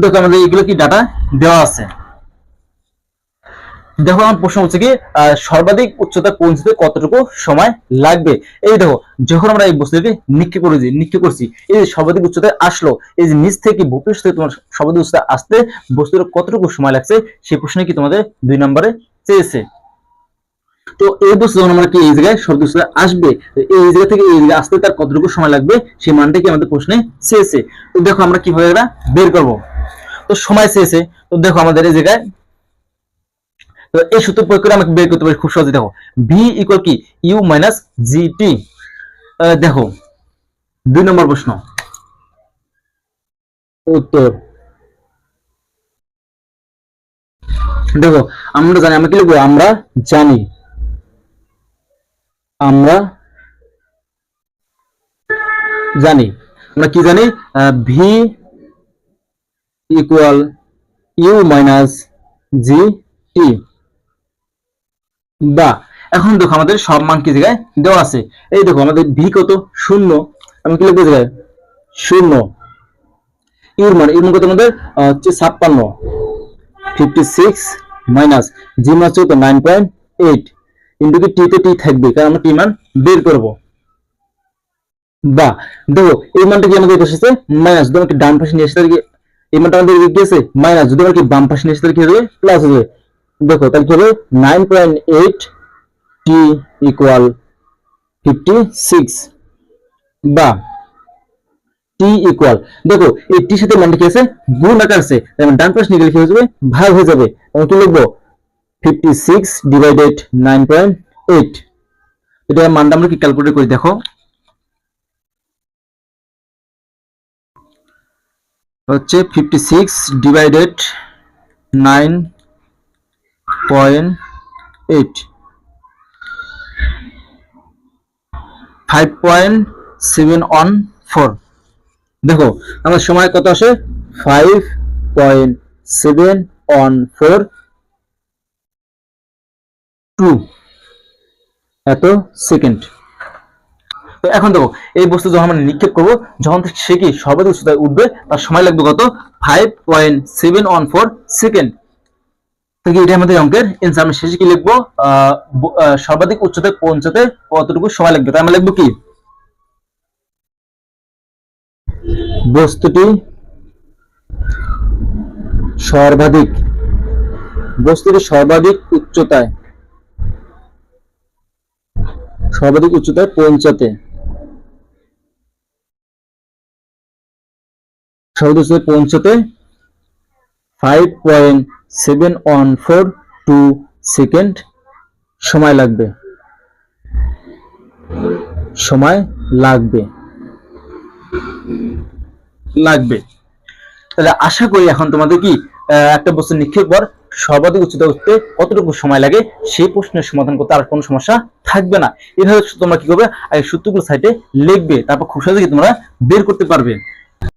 দেখো আমাদের এগুলো কি ডাটা দেওয়া আছে। দেখো, আমার প্রশ্ন হচ্ছে কি সর্বাধিক উচ্চতা পৌঁছতে কতটুকু সময় লাগবে? এই দেখো, যখন আমরা এই বস্তুটি নিক্ষেপ করেছি নিক্ষেপ করছি, এই যে সর্বাধিক উচ্চতায় আসলো, এই যে নিচ থেকে ভূপৃষ্ঠ থেকে তোমার সর্বাধিক উচ্চতায় আসতে বস্তুর কতটুকু সময় লাগছে, সেই প্রশ্নে কি তোমাদের দুই নম্বরে চেয়েছে। তো এই বস্তু যখন আমরা কি এই জায়গায় সর্বাধিক উচ্চতা আসবে এই জায়গা থেকে এই জায়গায় আসতে তার কতটুকু সময় লাগবে, সেই মানটা কি আমাদের প্রশ্নে চেয়েছে। তো দেখো আমরা কীভাবে এটা বের করব। তো সময় চেয়েছে। তো দেখো আমাদের এই জায়গায়। তো এই সূত্র প্রয়োগ করে আমাকে বের করতে পারি, খুব সহজে দেখো। ভি ইকুয়াল কি? ইউ মাইনাস জিটি দেখো, দুই নম্বর প্রশ্ন। উত্তর। দেখো, আমরা জানি, আমরা কি লিখব? আমরা জানি। আমরা জানি। আমরা কি জানি? V equal U minus G T বা, এখন দেখো আমাদের সব মান কি জায়গায় দেওয়া আছে? এই দেখো আমাদের ভি কত? শূন্য। আমি কি লিখব জায়গায়? শূন্য। ইউর মান ইউর মান কত আমাদের? হচ্ছে ছাপ্পান্ন। ফিফটি সিক্স মাইনাস জি হচ্ছে কত নাইন পয়েন্ট এইট ইন্টু কি? টি তে টি থাকবে, কারণ আমরা টি মান বের করব। বা, দেখো, এই মানটা কি আমাদের এসেছে? মাইনাস আমাকে ডান পাশে নিয়ে আসে, তাহলে কি এই মানটা আমাদের এদিকে গিয়েছে মাইনাস যদি আমাকে বাম পাশে নিয়ে আসে, তাহলে কি হবে প্লাস হবে দেখো, তাহলে কি হবে? Nine point eight T equal fifty six বা টি ইকুয়াল দেখো, এই টির সাথে মানটা কি আছে? গুণ আকার আছে। মানে ডান পাশে নিয়ে গেলে কি হয়ে ভাগ হয়ে যাবে। আমি কি লিখব? Fifty six divided nine point eight এটা মানটা আমরা কি ক্যালকুলেট করি দেখো। হচ্ছে fifty six divided nine point eight five point seven one four দেখো, আমার সময় কত আসে? Five point seven one four two এত সেকেন্ড তো এখন দেখো, এই বস্তু যখন আমরা নিক্ষেপ করব, যখন সে কি সর্বাধিক উচ্চতায় উঠবে, তার সময় লাগবে কত? Five point seven one four second এটা আমাদের অঙ্কের? এন্সার আমি শেষে কি লিখব? সর্বাধিক উচ্চতায় পৌঁছাতে কতটুকু সময় লাগবে? তাই আমরা লিখব কি? বস্তুটি সর্বাধিক বস্তুটি সর্বাধিক উচ্চতায় সর্বাধিক উচ্চতায় পৌঁছাতে। উচ্চতায় পৌঁছাতে five point seven one four two second সময় লাগবে। সময় লাগবে। লাগবে। তাহলে আশা করি এখন তোমাদের কি একটা বস্তু নিক্ষেপ পর সর্বাধিক উচ্চতা উঠতে কতটুকু সময় লাগে, সেই প্রশ্নের সমাধান করতে আর কোনো সমস্যা থাকবে না। এভাবে তোমরা কি করবে, আগে সূত্রগুলো সাইডে লিখবে, তারপর খুব সহজে তোমরা বের করতে পারবে।